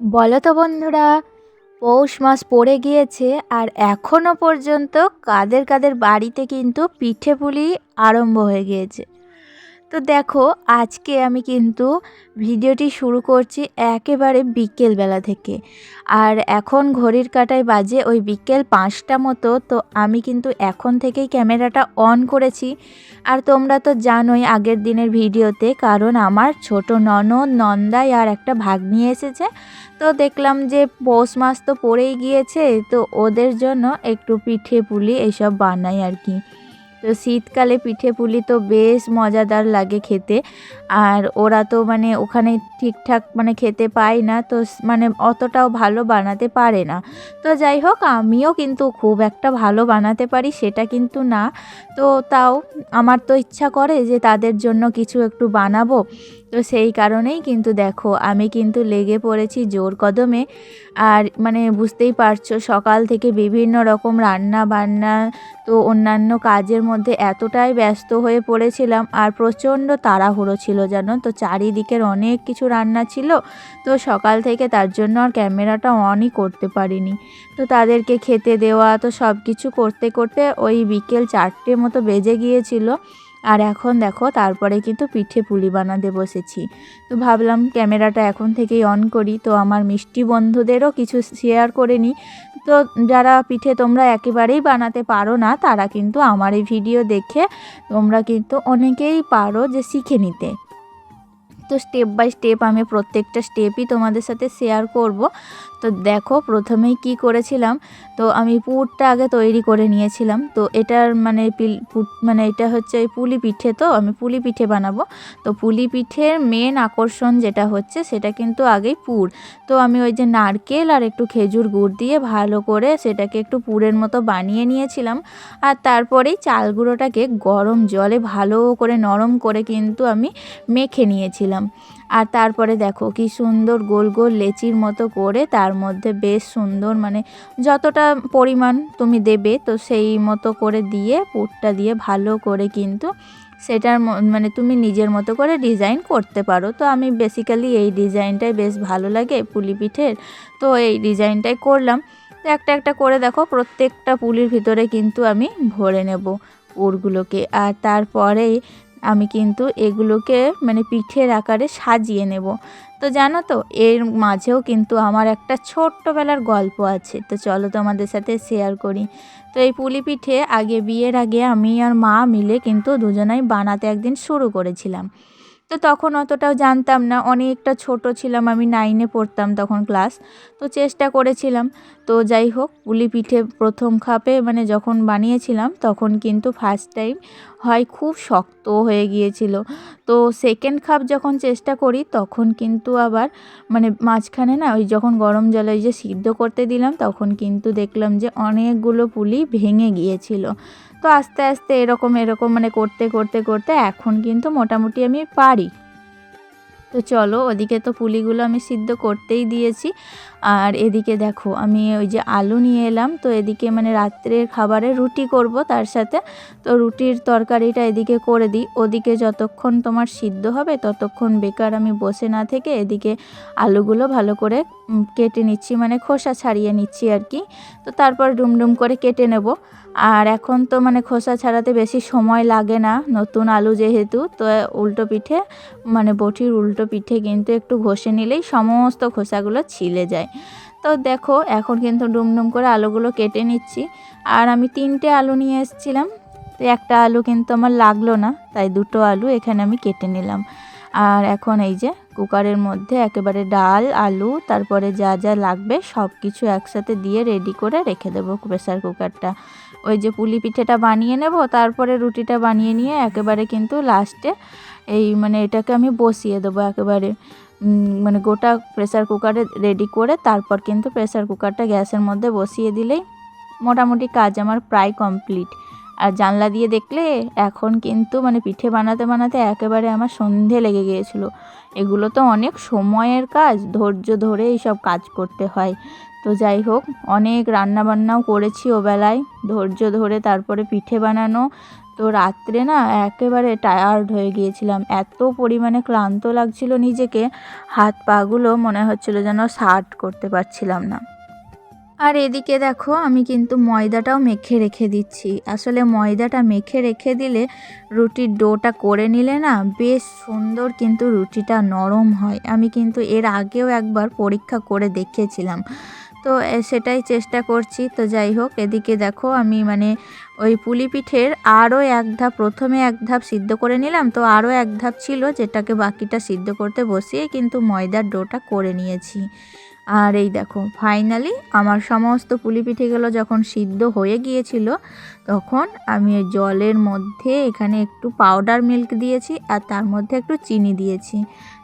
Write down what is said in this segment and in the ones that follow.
বলো তো বন্ধুরা, পৌষ মাস পড়ে গিয়েছে আর এখনও পর্যন্ত কাদের কাদের বাড়িতে কিন্তু পিঠে পুলি আরম্ভ হয়ে গিয়েছে। তো দেখো, আজকে আমি কিন্তু ভিডিওটি শুরু করছি একেবারে বিকেলবেলা থেকে। আর এখন ঘড়ির কাটায় বাজে ওই বিকেল পাঁচটা মতো, তো আমি কিন্তু এখন থেকেই ক্যামেরাটা অন করেছি। আর তোমরা তো জানোই আগের দিনের ভিডিওতে, কারণ আমার ছোট ননদ, নন্দাই আর একটা ভাগ্নি এসেছে। তো দেখলাম যে পৌষ মাস তো পড়েই গিয়েছে, তো ওদের জন্য একটু পিঠে পুলি এইসব বানাই আর কি। তো শীতকালে পিঠে পুলি তো বেশ মজাদার লাগে খেতে। আর ওরা তো মানে ওখানে ঠিকঠাক মানে খেতে পায় না, তো মানে অতটাও ভালো বানাতে পারে না। তো যাই হোক, আমিও কিন্তু খুব একটা ভালো বানাতে পারি সেটা কিন্তু না। তো তাও আমার তো ইচ্ছা করে যে তাদের জন্য কিছু একটু বানাবো। তো সেই কারণেই কিন্তু দেখো, আমি কিন্তু লেগে পড়েছি জোর কদমে। আর মানে বুঝতেই পারছ, সকাল থেকে বিভিন্ন রকম রান্না বান্না তো অন্যান্য কাজের মধ্যে এতটাই ব্যস্ত হয়ে পড়েছিলাম আর প্রচণ্ড তাড়াহুড়ো ছিল জানো? তো চারিদিকের অনেক কিছু রান্না ছিল, তো সকাল থেকে তার জন্য আর ক্যামেরাটা অনই করতে পারিনি। তো তাদেরকে খেতে দেওয়া, তো সব কিছু করতে করতে ওই বিকেল চারটে মতো বেজে গিয়েছিল। আর এখন দেখো, তারপরে কিন্তু পিঠে পুলি বানাতে বসেছি। তো ভাবলাম ক্যামেরাটা এখন থেকেই অন করি। তো আমার মিষ্টি বন্ধুদেরও কিছু শেয়ার করে নিই। তো যারা পিঠে তোমরা একেবারেই বানাতে পারো না, তারা কিন্তু আমার এই ভিডিও দেখে তোমরা কিন্তু অনেকেই পারো যে শিখে নিতে। তো স্টেপ বাই স্টেপ আমি প্রত্যেকটা স্টেপই তোমাদের সাথে শেয়ার করব। তো দেখো, প্রথমেই কি করেছিলাম? তো আমি পুরটা আগে তৈরি করে নিয়েছিলাম। তো এটার মানে মানে এটা হচ্ছে ওই পুলি পিঠে তো, আমি পুলি পিঠে বানাবো। তো পুলি পিঠের মেন আকর্ষণ যেটা হচ্ছে, সেটা কিন্তু আগেই পুর। তো আমি ওই যে নারকেল আর একটু খেজুর গুড় দিয়ে ভালো করে সেটাকে একটু পুরের মতো বানিয়ে নিয়েছিলাম। আর তারপরেই চাল গুঁড়োটাকে গরম জলে ভালো করে, নরম করে কিন্তু আমি মেখে নিয়েছিলাম। আর তারপরে দেখো কি সুন্দর গোল গোল লেচির মতো করে তার মধ্যে বেশ সুন্দর মানে যতটা পরিমাণ তুমি দেবে তো সেই মতো করে দিয়ে, পুরটা দিয়ে ভালো করে কিন্তু সেটার মানে তুমি নিজের মতো করে ডিজাইন করতে পারো। তো আমি বেসিক্যালি এই ডিজাইনটাই বেশ ভালো লাগে পুলি পিঠের। তো এই ডিজাইনটাই করলাম। তো একটা একটা করে দেখো প্রত্যেকটা পুলির ভিতরে কিন্তু আমি ভরে নেব পুরগুলোকে। আর তারপরে আমি কিন্তু এগুলোকে মানে পিঠের আকারে সাজিয়ে নেব। তো জানো তো, এর মাঝেও কিন্তু আমার একটা ছোট্টবেলার গল্প আছে। তো চলো তোমাদের সাথে শেয়ার করি। তো এই পুলি পিঠে আগে বিয়ের আগে আমি আর মা মিলে কিন্তু দুজনাই বানাতে একদিন শুরু করেছিলাম। তো তখন অতটাও জানতাম না, অনেকটা ছোট ছিলাম, আমি নাইনে পড়তাম তখন ক্লাস তো চেষ্টা করেছিলাম। তো যাই হোক, পুলি পিঠে প্রথম খাপে মানে যখন বানিয়েছিলাম, তখন কিন্তু ফার্স্ট টাইম হয়, খুব শক্ত হয়ে গিয়েছিল। তো সেকেন্ড খাপ যখন চেষ্টা করি, তখন কিন্তু আবার মানে মাঝখানে না ওই যখন গরম জলে ওই যে সিদ্ধ করতে দিলাম, তখন কিন্তু দেখলাম যে অনেকগুলো পুলি ভেঙে গিয়েছিল। তো আস্তে আস্তে এরকম এরকম মানে করতে করতে করতে এখন কিন্তু মোটামুটি আমি পারি। তো চলো, ওদিকে তো পুলিগুলো আমি সিদ্ধ করতেই দিয়েছি। আর এদিকে দেখো, আমি ওই যে আলু নিয়ে এলাম। তো এদিকে মানে রাত্রের খাবারে রুটি করব তার সাথে। তো রুটির তরকারিটা এদিকে করে দিই। ওদিকে যতক্ষণ তোমার সিদ্ধ হবে ততক্ষণ বেকার আমি বসে না থেকে এদিকে আলুগুলো ভালো করে কেটে নিচ্ছি। মানে খোসা ছাড়িয়ে নিচ্ছি আর কি। তো তারপর ডুমডুম করে কেটে নেব। আর এখন তো মানে খোসা ছাড়াতে বেশি সময় লাগে না, নতুন আলু যেহেতু, তো উল্টো পিঠে মানে বটির উল্টো পিঠে কিন্তু একটু ঘষে নিলেই সমস্ত খোসাগুলো ছিলে যায়। তো দেখো, এখন কিন্তু ডুমডুম করে আলুগুলো কেটে নিচ্ছি। আর আমি তিনটে আলু নিয়ে এসেছিলাম, তো একটা আলু কিন্তু আমার লাগল না, তাই দুটো আলু এখানে আমি কেটে নিলাম। আর এখন এই যে কুকারের মধ্যে একেবারে ডাল, আলু, তারপরে যা যা লাগবে সব কিছু একসাথে দিয়ে রেডি করে রেখে দেবো প্রেসার কুকারটা। ওই যে পুলি পিঠেটা বানিয়ে নেব, তারপরে রুটিটা বানিয়ে নিয়ে একেবারে কিন্তু লাস্টে এই মানে এটাকে আমি বসিয়ে দেবো একেবারে। মানে গোটা প্রেসার কুকারে রেডি করে তারপর কিন্তু প্রেসার কুকারটা গ্যাসের মধ্যে বসিয়ে দিলেই মোটামুটি কাজ আমার প্রায় কমপ্লিট আর জানলা দিয়ে দেখলে এখন কিন্তু মানে পিঠে বানাতে বানাতে একেবারে আমার সন্ধে লেগে গিয়েছিল। এগুলো তো অনেক সময়ের কাজ, ধৈর্য ধরে এইসব কাজ করতে হয়। তো যাই হোক, অনেক রান্নাবান্নাও করেছি ওবেলায়, ধৈর্য ধরে তারপরে পিঠে বানানো। তো রাত্রে না একেবারে টায়ার্ড হয়ে গিয়েছিলাম। এত পরিমাণে ক্লান্ত লাগছিল নিজেকে হাত পাগুলো মনে হচ্ছিল যেন শার্ট করতে পারছিলাম না। আর এদিকে দেখো, আমি কিন্তু ময়দাটাও মেখে রেখে দিচ্ছি। আসলে ময়দাটা মেখে রেখে দিলে রুটির ডোটা করে নিলে না বেশ সুন্দর কিন্তু রুটিটা নরম হয়। আমি কিন্তু এর আগেও একবার পরীক্ষা করে দেখেছিলাম। তো সেটাই চেষ্টা করছি। তো যাই হোক, এদিকে দেখো, আমি মানে ওই পুলি পিঠের আরও এক ধাপ, প্রথমে এক ধাপ সিদ্ধ করে নিলাম। তো আরও এক ধাপ ছিল, যেটাকে বাকিটা সিদ্ধ করতে বসিয়ে কিন্তু ময়দার ডোটা করে নিয়েছি। আর এই দেখো ফাইনালি আমার সমস্ত পুলি পিঠেগুলো যখন সিদ্ধ হয়ে গিয়েছিল, তখন আমি জলের মধ্যে এখানে একটু পাউডার মিল্ক দিয়েছি আর তার মধ্যে একটু চিনি দিয়েছি।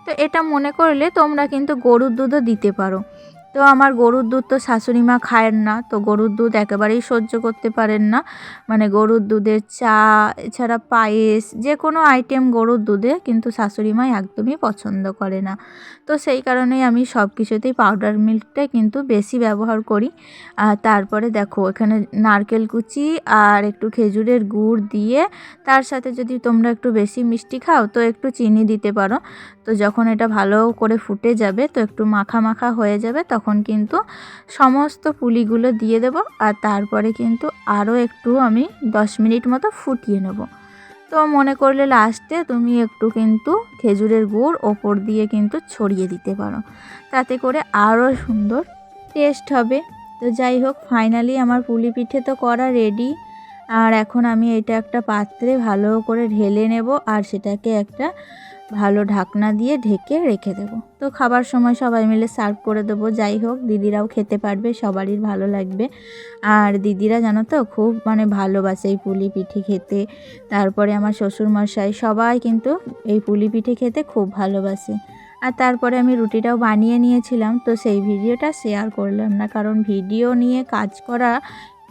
তো এটা মনে করলে তোমরা কিন্তু গরুর দুধও দিতে পারো। তো আমার গরুর দুধ তো শাশুড়ি মা খায়েন না, তো গরুর দুধ একেবারেই সহ্য করতে পারেন না। মানে গরুর দুধের চা, এছাড়া পায়েস যে কোনো আইটেম গরুর দুধে কিন্তু শাশুড়ি মা একদমই পছন্দ করে না। তো সেই কারণেই আমি সব কিছুতেই পাউডার মিল্কটাই কিন্তু বেশি ব্যবহার করি। আর তারপরে দেখো, এখানে নারকেল কুচি আর একটু খেজুরের গুড় দিয়ে, তার সাথে যদি তোমরা একটু বেশি মিষ্টি খাও, তো একটু চিনি দিতে পারো। তো যখন এটা ভালো করে ফুটে যাবে, তো একটু মাখা মাখা হয়ে যাবে, তখন কিন্তু সমস্ত পুলিগুলো দিয়ে দেবো আর তারপরে কিন্তু আরও একটু আমি দশ মিনিট মতো ফুটিয়ে নেব। তো মনে করলে লাস্টে তুমি একটু কিন্তু খেজুরের গুড় ওপর দিয়ে কিন্তু ছড়িয়ে দিতে পারো। তাতে করে আরও সুন্দর টেস্ট হবে। তো যাই হোক, ফাইনালি আমার পুলি পিঠে তো করা রেডি। আর এখন আমি এটা একটা পাত্রে ভালো করে ঢেলে নেব আর সেটাকে একটা ভালো ঢাকনা দিয়ে ঢেকে রেখে দেবো। তো খাবার সময় সবাই মিলে সার্ভ করে দেবো। যাই হোক, দিদিরাও খেতে পারবে, সবারই ভালো লাগবে। আর দিদিরা জানো তো, খুব মানে ভালোবাসে এই পুলি পিঠে খেতে। তারপরে আমার শ্বশুরমশাই সবাই কিন্তু এই পুলি পিঠে খেতে খুব ভালোবাসে। আর তারপরে আমি রুটিটাও বানিয়ে নিয়েছিলাম, তো সেই ভিডিওটা শেয়ার করলাম না। কারণ ভিডিও নিয়ে কাজ করা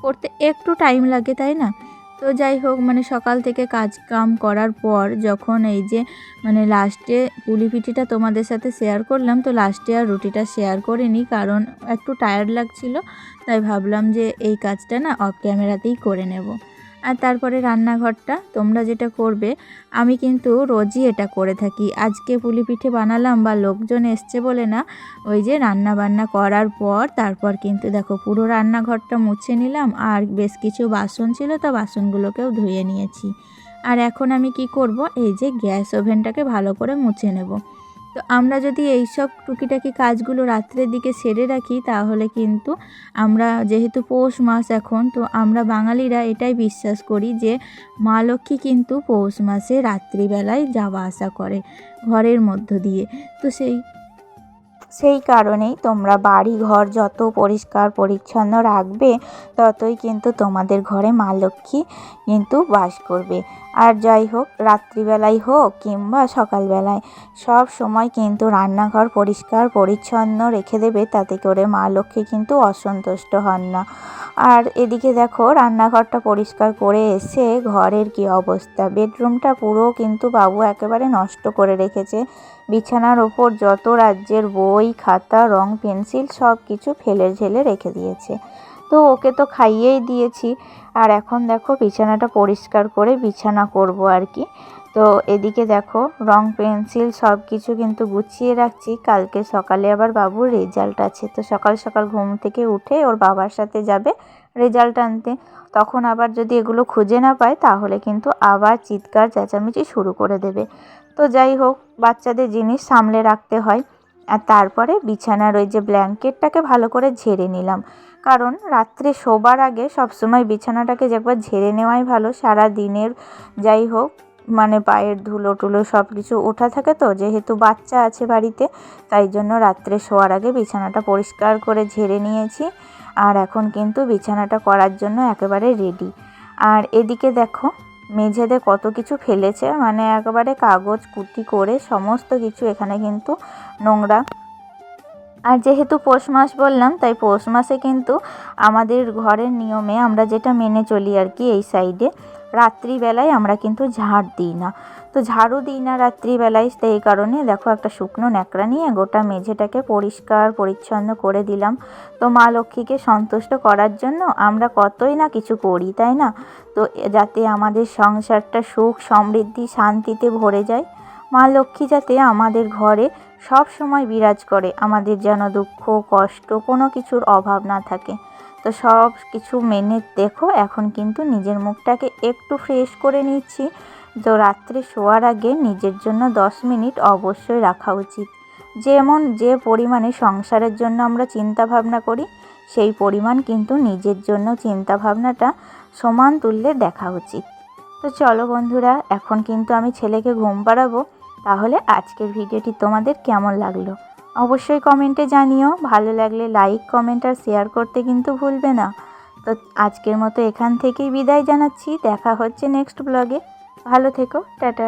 করতে একটু টাইম লাগে, তাই না? তো যাই হোক মানে সকাল থেকে কাজ কাম করার পর যখন এই যে মানে লাস্টে পুলি পিঠিটা তোমাদের সাথে শেয়ার করলাম, তো লাস্টে আর রুটিটা শেয়ার করিনি কারণ একটু টায়ার্ড লাগছিল, তাই ভাবলাম যে এই কাজটা না অফ ক্যামেরাতেই করে নেব। আর তারপরে রান্নাঘরটা, তোমরা যেটা করবে, আমি কিন্তু রোজই এটা করে থাকি। আজকে পুলি পিঠে বানালাম বা লোকজন এসছে বলে না, ওই যে রান্না বান্না করার পর তারপর কিন্তু দেখো পুরো রান্নাঘরটা মুছে নিলাম, আর বেশ কিছু বাসন ছিল তো বাসনগুলোকেও ধুয়ে নিয়েছি। আর এখন আমি কি করব, এই যে গ্যাস ওভেনটাকে ভালো করে মুছে নেব। তো আমরা যদি এই সব টুকিটাকি কাজগুলো রাত্রের দিকে সেরে রাখি, তাহলে কিন্তু আমরা যেহেতু পৌষ মাস এখন, তো আমরা বাঙালিরা এটাই বিশ্বাস করি যে মা লক্ষ্মী কিন্তু পৌষ মাসে রাত্রিবেলায় যাওয়া আসা করে ঘরের মধ্য দিয়ে। তো সেই সেই কারণেই তোমরা বাড়ি ঘর যত পরিষ্কার পরিচ্ছন্ন রাখবে, ততই কিন্তু তোমাদের ঘরে মা লক্ষ্মী কিন্তু বাস করবে। আর যাই হোক রাত্রিবেলায় হোক কিংবা সকালবেলায়, সব সময় কিন্তু রান্নাঘর পরিষ্কার, পরিচ্ছন্ন রেখে দেবে, তাতে করে মা লক্ষ্মী কিন্তু অসন্তুষ্ট হন না। আর এদিকে দেখো, রান্নাঘরটা পরিষ্কার করে এসে ঘরের কি অবস্থা? বেডরুমটা পুরো কিন্তু বাবু একেবারে নষ্ট করে রেখেছে। বিছানার ওপর যত রাজ্যের বই, খাতা, রং, পেন্সিল সব কিছু ফেলে ঝেলে রেখে দিয়েছে। তো ওকে তো খাইয়েই দিয়েছি। আর এখন দেখো বিছানাটা পরিষ্কার করে বিছানা করব আর কি। তো এদিকে দেখো রং পেন্সিল সব কিছু কিন্তু গুছিয়ে রাখছি। কালকে সকালে আবার বাবুর রেজাল্ট আছে। তো সকাল সকাল ঘুম থেকে উঠে ওর বাবার সাথে যাবে রেজাল্ট আনতে। তখন আবার যদি এগুলো খুঁজে না পায় তাহলে কিন্তু আবার চিৎকার চেঁচামেচি শুরু করে দেবে। তো যাই হোক, বাচ্চাদের জিনিস সামলে রাখতে হয়। আর তারপরে বিছানার ওই যে ব্ল্যাঙ্কেটটাকে ভালো করে ঝেড়ে নিলাম। কারণ রাত্রে শোবার আগে সবসময় বিছানাটাকে যে একবার ঝেড়ে নেওয়াই ভালো। সারা দিনের যাই হোক মানে পায়ের ধুলো টুলো সব কিছু ওঠা থাকে তো, যেহেতু বাচ্চা আছে বাড়িতে, তাই জন্য রাত্রে শোয়ার আগে বিছানাটা পরিষ্কার করে ঝেড়ে নিয়েছি। আর এখন কিন্তু বিছানাটা করার জন্য একেবারে রেডি আর এদিকে দেখো মেঝেতে কত কিছু ফেলেছে মানে একেবারে কাগজ, কুটি করে সমস্ত কিছু এখানে কিন্তু নোংরা। আর যেহেতু পৌষ মাস বললাম, তাই পৌষ মাসে কিন্তু আমাদের ঘরের নিয়মে আমরা যেটা মেনে চলি আর কি এই সাইডে রাত্রিবেলায় আমরা কিন্তু ঝাড় দিই না। তো ঝাড়ু দিই না রাত্রিবেলায় তো এই কারণে দেখো একটা শুকনো ন্যাকড়া নিয়ে গোটা মেঝেটাকে পরিষ্কার পরিচ্ছন্ন করে দিলাম। তো মা লক্ষ্মীকে সন্তুষ্ট করার জন্য আমরা কতই না কিছু করি, তাই না? তো যাতে আমাদের সংসারটা সুখ, সমৃদ্ধি, শান্তিতে ভরে যায়। মা লক্ষ্মী যাতে আমাদের ঘরে সব সময় বিরাজ করে, আমাদের যেন দুঃখ, কষ্ট কোনো কিছুর অভাব না থাকে। তো সব কিছু মেনে দেখো, এখন কিন্তু নিজের মুখটাকে একটু ফ্রেশ করে নিচ্ছি। তো রাত্রে শোয়ার আগে নিজের জন্য দশ মিনিট অবশ্যই রাখা উচিত। যেমন যে পরিমাণে সংসারের জন্য আমরা চিন্তা ভাবনা করি, সেই পরিমাণ কিন্তু নিজের জন্য চিন্তা ভাবনাটা সমান তুল্যে দেখা উচিত। তো চলো বন্ধুরা, এখন কিন্তু আমি ছেলেকে ঘুম পাড়াবো। তাহলে আজকের ভিডিওটি তোমাদের কেমন লাগল? অবশ্যই কমেন্টে জানিও। ভালো লাগলে লাইক, কমেন্ট আর শেয়ার করতে কিন্তু ভুলবে না। তো আজকের মতো এখান থেকেই বিদায় জানাচ্ছি। দেখা হচ্ছে নেক্সট ব্লগে। ভালো থেকো টাটা।